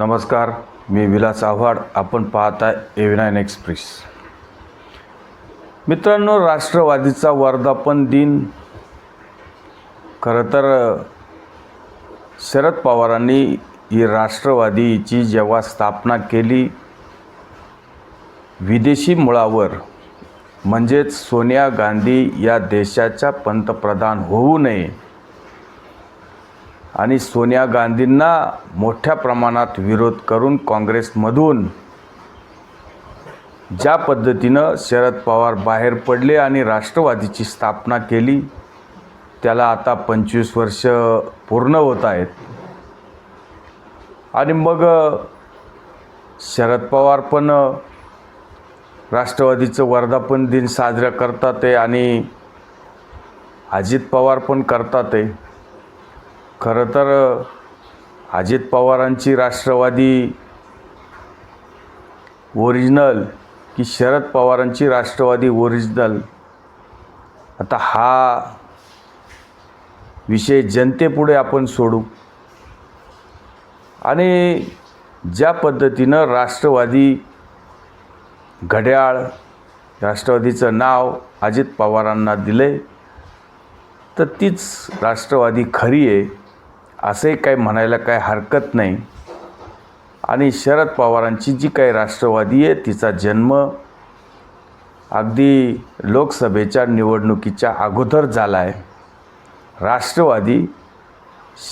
नमस्कार मी विलास आव्हाड. आपण पाहताय एव्हिनाईन एक्सप्रेस मित्रांनो राष्ट्रवादीचा वर्धापन दिन. खरं तर शरद पवारांनी ही राष्ट्रवादीची जेव्हा स्थापना केली विदेशी मुळावर म्हणजेच सोनिया गांधी या देशाच्या पंतप्रधान होऊ नये आणि सोनिया गांधींना मोठ्या प्रमाणात विरोध करून काँग्रेसमधून ज्या पद्धतीनं शरद पवार बाहेर पडले आणि राष्ट्रवादीची स्थापना केली त्याला आता पंचवीस वर्ष पूर्ण होत आहेत. आणि मग शरद पवार पण राष्ट्रवादीचं वर्धापन दिन साजरा करतात आहे आणि अजित पवार पण करतात आहे. खरं तर अजित पवारांची राष्ट्रवादी ओरिजिनल की शरद पवारांची राष्ट्रवादी ओरिजिनल आता हा विषय जनतेपुढे आपण सोडू. आणि ज्या पद्धतीनं राष्ट्रवादी घड्याळ राष्ट्रवादीचं नाव अजित पवारांना दिलं तर तीच राष्ट्रवादी खरी आहे. असे काही म्हणायला काय हरकत नाही. आणि शरद पवारांची जी काही राष्ट्रवादी आहे तिचा जन्म अगदी लोकसभेच्या निवडणुकीच्या अगोदर झाला आहे राष्ट्रवादी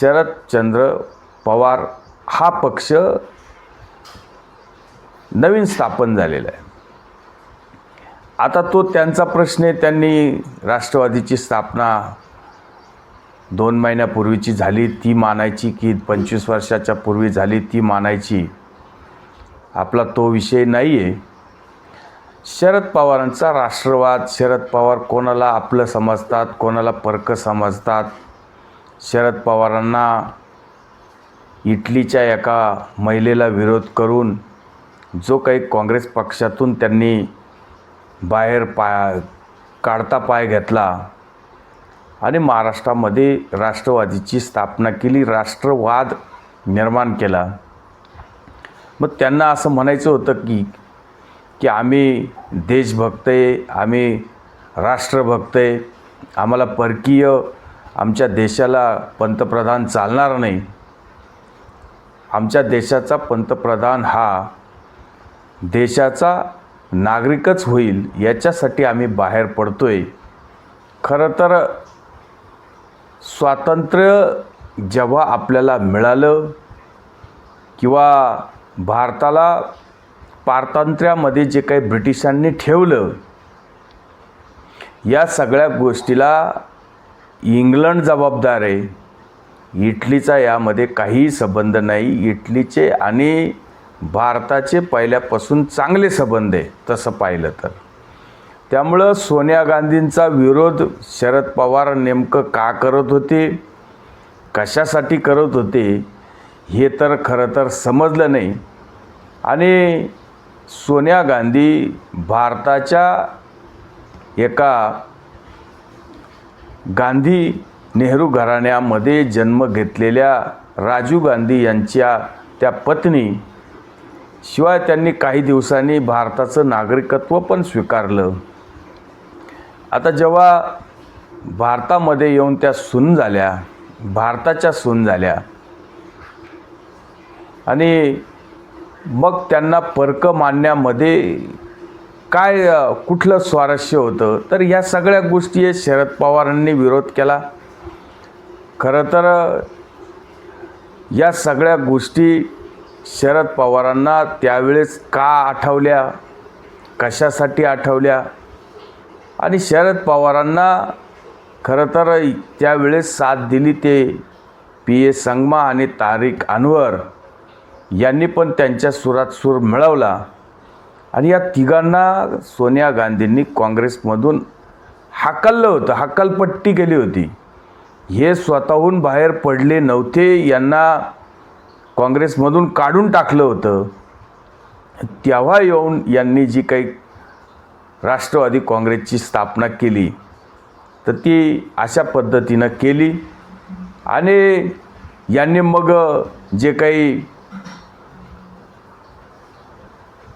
शरदचंद्र पवार हा पक्ष नवीन स्थापन झालेला आहे. आता तो त्यांचा प्रश्न आहे त्यांनी राष्ट्रवादीची स्थापना दोन महिन्यापूर्वीची झाली ती मानायची की पंचवीस वर्षाच्या पूर्वी झाली ती मानायची. आपला तो विषय नाही आहे शरद पवारांचा राष्ट्रवाद शरद पवार कोणाला आपलं समजतात कोणाला परक समजतात? शरद पवारांना इटलीच्या एका महिलेला विरोध करून जो काही काँग्रेस पक्षातून त्यांनी बाहेर पाय काढता पाय घेतला आणि महाराष्ट्रामध्ये राष्ट्रवादीची स्थापना केली राष्ट्रवाद निर्माण केला. मग त्यांना असं म्हणायचं होतं की की आम्ही देशभक्त आहे आम्ही राष्ट्रभक्त आहे आम्हाला परकीय आमच्या देशाला पंतप्रधान चालणार नाही. आमच्या देशाचा पंतप्रधान हा देशाचा नागरिकच होईल याच्यासाठी आम्ही बाहेर पडतो आहे खरं तर स्वातंत्र्य जेव्हा आपल्याला मिळालं किंवा भारताला पारतंत्र्यामध्ये जे काही ब्रिटिशांनी ठेवलं या सगळ्या गोष्टीला इंग्लंड जबाबदार आहे. इटलीचा यामध्ये काहीही संबंध नाही. इटलीचे आणि भारताचे पहिल्यापासून चांगले संबंध आहे तसं पाहिलं तर. त्यामुळं सोनिया गांधींचा विरोध शरद पवार नेमकं का करत होते कशासाठी करत होते हे तर खरं तर समजलं नाही. आणि सोनिया गांधी भारताच्या एका गांधी नेहरू घराण्यामध्ये जन्म घेतलेल्या राजीव गांधी यांच्या त्या पत्नी शिवाय त्यांनी काही दिवसांनी भारताचं नागरिकत्व पण स्वीकारलं. आता जेव्हा भारतामध्ये येऊन त्या सून झाल्या भारताच्या सून झाल्या आणि मग त्यांना परक मानण्यामध्ये काय कुठलं स्वारस्य होतं? तर या सगळ्या गोष्टी शरद पवारांनी विरोध केला. खरं तर या सगळ्या गोष्टी शरद पवारांना त्यावेळेस का आठवल्या? कशासाठी आठवल्या? आणि शरद पवारांना खरं तर त्यावेळेस साथ दिली ते पी ए संगमा आणि तारिक अनवर यांनी पण त्यांच्या सुरात सूर मिळवला. आणि या तिघांना सोनिया गांधींनी काँग्रेसमधून हाकललं होतं हाकलपट्टी केली होती. हे स्वतःहून बाहेर पडले नव्हते यांना काँग्रेसमधून काढून टाकलं होतं. तेव्हा येऊन यांनी जी काही राष्ट्रवादी काँग्रेसची स्थापना केली. तर ती अशा पद्धतीनं केली. आणि यांनी मग जे काही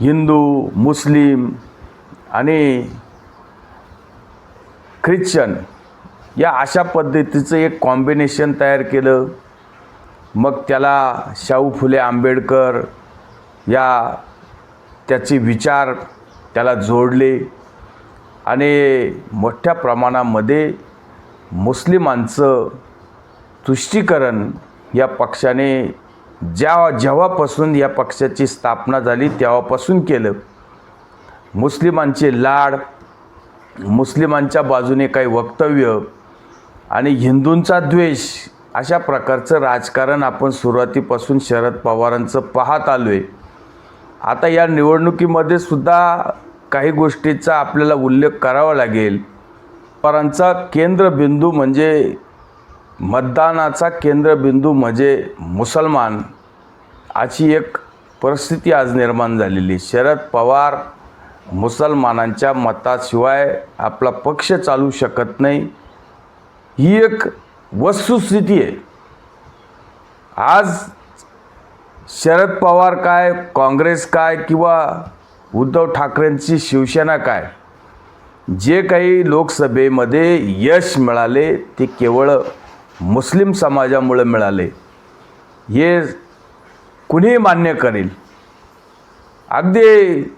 हिंदू मुस्लिम आणि ख्रिश्चन या अशा पद्धतीचं एक कॉम्बिनेशन तयार केलं. मग त्याला शाहू फुले आंबेडकर या त्याचे विचार त्याला जोडले. आणि मोठ्या प्रमाणामध्ये मुस्लिमांचं तुष्टीकरण या पक्षाने ज्या जेव्हापासून या पक्षाची स्थापना झाली तेव्हापासून केलं. मुस्लिमांचे लाड मुस्लिमांच्या बाजूने काही वक्तव्य आणि हिंदूंचा द्वेष अशा प्रकारचं राजकारण आपण सुरुवातीपासून शरद पवारांचं पाहत आलो आहे आता या निवडणुकीमध्ये सुद्धा काही गोष्टीचा आपल्याला उल्लेख करावा लागेल. परांचा केंद्रबिंदू म्हणजे मतदानाचा केंद्रबिंदू म्हणजे मुसलमान अशी एक परिस्थिती आज निर्माण झालेली. शरद पवार मुसलमानांच्या मताशिवाय आपला पक्ष चालू शकत नाही. ही एक वस्तुस्थिती आहे. आज शरद पवार काय काँग्रेस काय किंवा उद्धव ठाकरेंची शिवसेना काय? जे काही लोकसभेमध्ये यश मिळाले ते केवळ मुस्लिम समाजामुळे मिळाले. हे कुणीही मान्य करेल. अगदी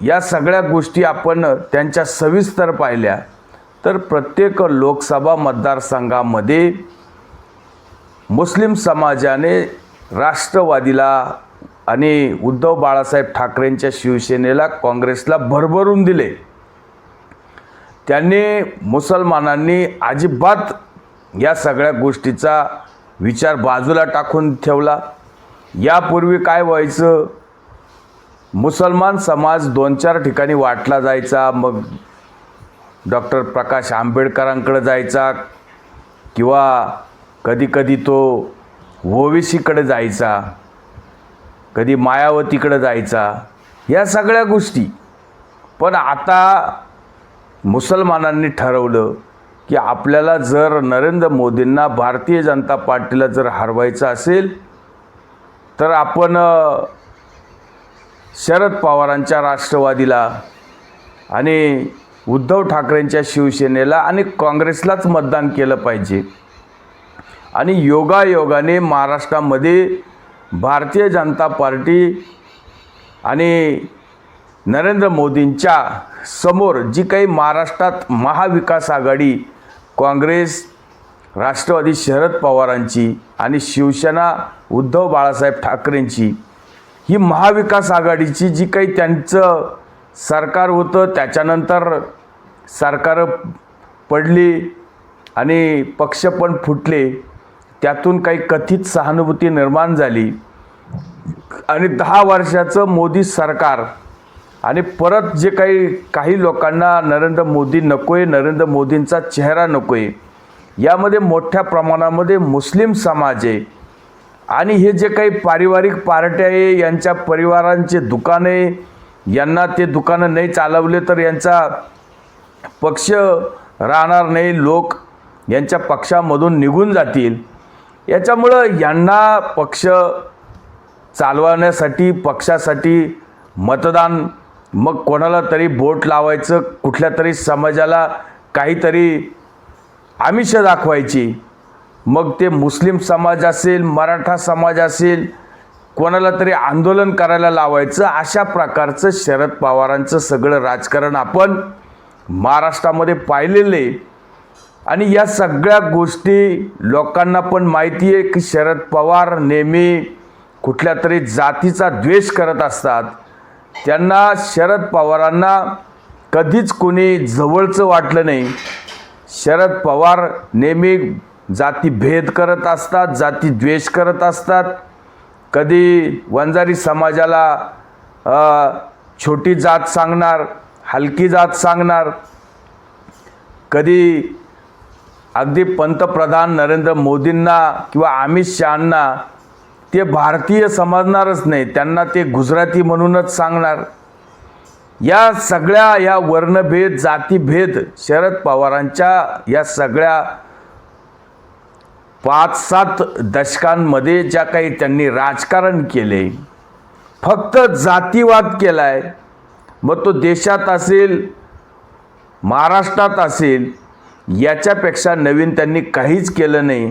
या सगळ्या गोष्टी आपण त्यांच्या सविस्तर पाहिल्या. तर प्रत्येक लोकसभा मतदारसंघामध्ये मुस्लिम समाजाने राष्ट्रवादीला आणि उद्धव बाळासाहेब ठाकरेंच्या शिवसेनेला काँग्रेसला भरभरून दिले. त्यांनी मुसलमानांनी अजिबात या सगळ्या गोष्टीचा विचार बाजूला टाकून ठेवला. यापूर्वी काय व्हायचं? मुसलमान समाज दोन चार ठिकाणी वाटला जायचा. मग डॉक्टर प्रकाश आंबेडकरांकडे जायचा किंवा कधीकधी तो ओवीसीकडे जायचा. कधी मायावतीकडं जायचा या सगळ्या गोष्टी. पण आता मुसलमानांनी ठरवलं की आपल्याला जर नरेंद्र मोदींना भारतीय जनता पार्टीला जर हरवायचं असेल तर आपण शरद पवारांच्या राष्ट्रवादीला आणि उद्धव ठाकरेंच्या शिवसेनेला आणि काँग्रेसलाच मतदान केलं पाहिजे. आणि योगायोगाने महाराष्ट्रामध्ये भारतीय जनता पार्टी आणि नरेंद्र मोदींच्या समोर जी काही महाराष्ट्रात महाविकास आघाडी काँग्रेस राष्ट्रवादी शरद पवारांची आणि शिवसेना उद्धव बाळासाहेब ठाकरेंची ही महाविकास आघाडीची जी काही त्यांचं सरकार होतं त्याच्यानंतर सरकार पडली आणि पक्ष पण फुटले. त्यातून काही कथित सहानुभूती निर्माण झाली. आणि दहा वर्षाचं मोदी सरकार आणि परत जे काही काही लोकांना नरेंद्र मोदी नको आहे नरेंद्र मोदींचा चेहरा नको आहे यामध्ये मोठ्या प्रमाणामध्ये मुस्लिम समाज आहे. आणि हे जे काही पारिवारिक पार्ट्या आहे यांच्या परिवारांचे दुकाने यांना ते दुकानं नाही चालवले तर यांचा पक्ष राहणार नाही लोक यांच्या पक्षामधून निघून जातील. याच्यामुळं यांना पक्ष चालवण्यासाठी पक्षासाठी मतदान मग कोणाला तरी बोट लावायचं कुठल्या तरी समाजाला काहीतरी आमिष दाखवायची. मग ते मुस्लिम समाज असेल मराठा समाज असेल कोणाला तरी आंदोलन करायला लावायचं अशा प्रकारचं शरद पवारांचं सगळं राजकारण आपण महाराष्ट्रामध्ये पाहिलेलं आहे. आणि या सगळ्या गोष्टी लोकांना पण माहिती आहे की शरद पवार नेहमी कुठल्या तरी जातीचा द्वेष करत असतात. त्यांना शरद पवारांना कधीच कोणी जवळचं वाटलं नाही. शरद पवार नेहमी जातीभेद करत असतात जाती द्वेष करत असतात. कधी वंजारी समाजाला छोटी जात सांगणार हलकी जात सांगणार. कधी अगदी पंतप्रधान नरेंद्र मोदींना किंवा अमित शहांना ते भारतीय समजणारच नाही. त्यांना ते गुजराती म्हणूनच सांगणार. या सगळ्या या वर्णभेद जातीभेद शरद पवारांच्या या सगळ्या पाच सात दशकांमध्ये ज्या काही त्यांनी राजकारण केले फक्त जातीवाद केला आहे मग तो देशात असेल महाराष्ट्रात असेल याच्यापेक्षा नवीन त्यांनी काहीच केलं नाही.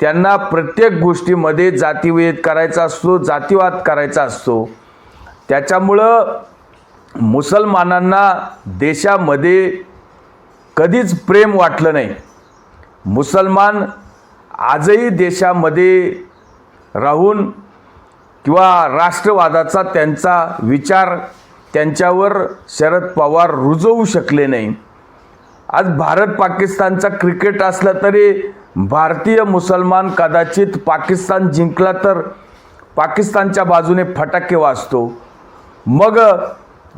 त्यांना प्रत्येक गोष्टीमध्ये जातीवेद करायचा असतो जातीवाद करायचा असतो. त्याच्यामुळं मुसलमानांना देशामध्ये कधीच प्रेम वाटलं नाही. मुसलमान आजही देशामध्ये राहून किंवा राष्ट्रवादाचा त्यांचा विचार त्यांच्यावर शरद पवार रुजवू शकले नाही. आज भारत पाकिस्तानचा क्रिकेट असला तरी भारतीय मुसलमान कदाचित पाकिस्तान जिंकला तर पाकिस्तानच्या बाजूने फटाके वाजतो. मग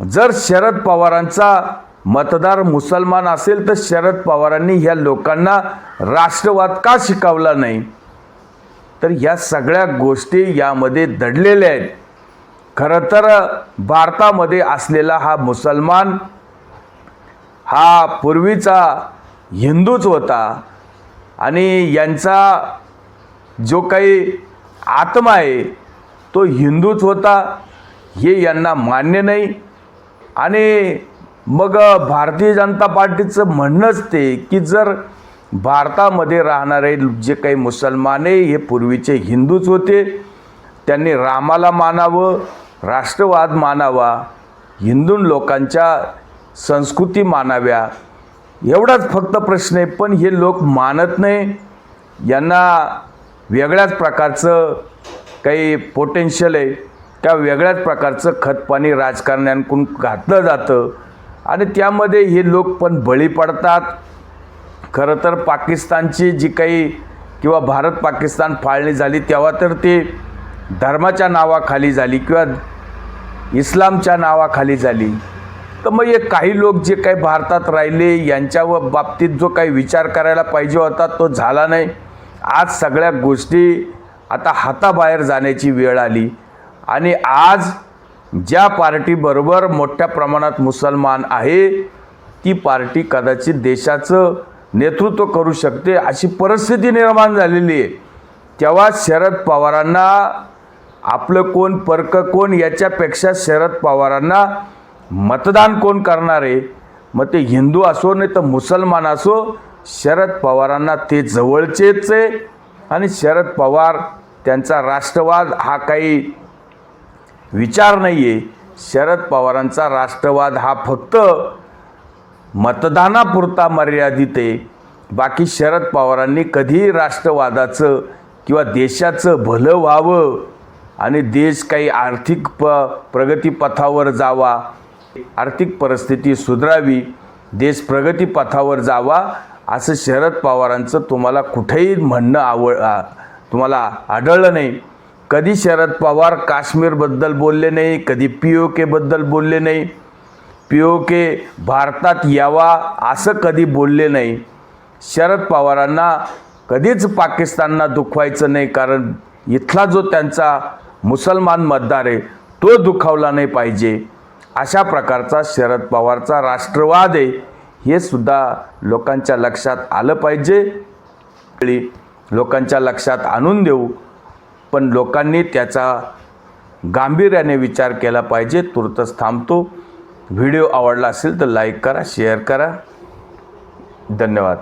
जर शरद पवारांचा मतदार मुसलमान असेल तर शरद पवारांनी ह्या लोकांना राष्ट्रवाद का शिकवला नाही? तर ह्या सगळ्या गोष्टी यामध्ये दडलेल्या आहेत. खरं तर भारतामध्ये असलेला हा मुसलमान हा पूर्वीचा हिंदूच होता. आणि यांचा जो काही आत्मा आहे तो हिंदूच होता. हे यांना मान्य नाही. आणि मग भारतीय जनता पार्टीचं म्हणणंच ते की जर भारतामध्ये राहणारे जे काही मुसलमान आहे हे पूर्वीचे हिंदूच होते. त्यांनी रामाला मानावं राष्ट्रवाद मानावा. हिंदू लोकांच्या संस्कृती मानाव्या. एवढाच फक्त प्रश्न आहे पण हे लोक मानत नाही. यांना वेगळ्याच प्रकारचं काही पोटेन्शियल आहे. त्या वेगळ्याच प्रकारचं खतपाणी राजकारण्यांकडून घातलं जातं. आणि त्यामध्ये हे लोक पण बळी पडतात. खरं तर पाकिस्तानची जी काही किंवा भारत पाकिस्तान फाळणी झाली तेव्हा तर ते धर्माच्या नावाखाली झाली किंवा इस्लामच्या नावाखाली झाली. तर मग हे काही लोक जे काही भारतात राहिले यांच्या बाबतीत जो काही विचार करायला पाहिजे होता तो झाला नाही. आज सगळ्या गोष्टी आता हाताबाहेर जाण्याची वेळ आली. आणि आज ज्या पार्टीबरोबर मोठ्या प्रमाणात मुसलमान आहे ती पार्टी कदाचित देशाचं नेतृत्व करू शकते अशी परिस्थिती निर्माण झालेली आहे. तेव्हा शरद पवारांना आपलं कोण पर्क कोण याच्यापेक्षा शरद पवारांना मतदान कोण करणार आहे? मग ते हिंदू असो नाही तर मुसलमान असो शरद पवारांना ते जवळचेच आहे. आणि शरद पवार त्यांचा राष्ट्रवाद हा काही विचार नाही आहे शरद पवारांचा राष्ट्रवाद हा फक्त मतदानापुरता मर्यादित आहे. बाकी शरद पवारांनी कधीही राष्ट्रवादाचं किंवा देशाचं भलं व्हावं आणि देश काही आर्थिक प प्रगतीपथावर जावा आर्थिक परिस्थिती सुधारावी देश प्रगतीपथावर जावा असं शरद पवारांचं तुम्हाला कुठेही म्हणणं आवड तुम्हाला आढळलं नाही. कधी शरद पवार काश्मीरबद्दल बोलले नाही कधी पी ओ केबद्दल बोलले नाही. पी ओ के भारतात यावा असं कधी बोलले नाही. शरद पवारांना कधीच पाकिस्तानला दुखवायचं नाही कारण इथला जो त्यांचा मुसलमान मतदार आहे तो दुखावला नाही पाहिजे. अशा प्रकारचा शरद पवारचा राष्ट्रवाद आहे हे सुद्धा लोकांच्या लक्षात आलं पाहिजे. लोकांच्या लक्षात आणून देऊ पण लोकांनी त्याचा गांभीर्याने विचार केला पाहिजे. तुर्तच थांबतो. व्हिडिओ आवडला असेल तर लाईक करा शेअर करा. धन्यवाद.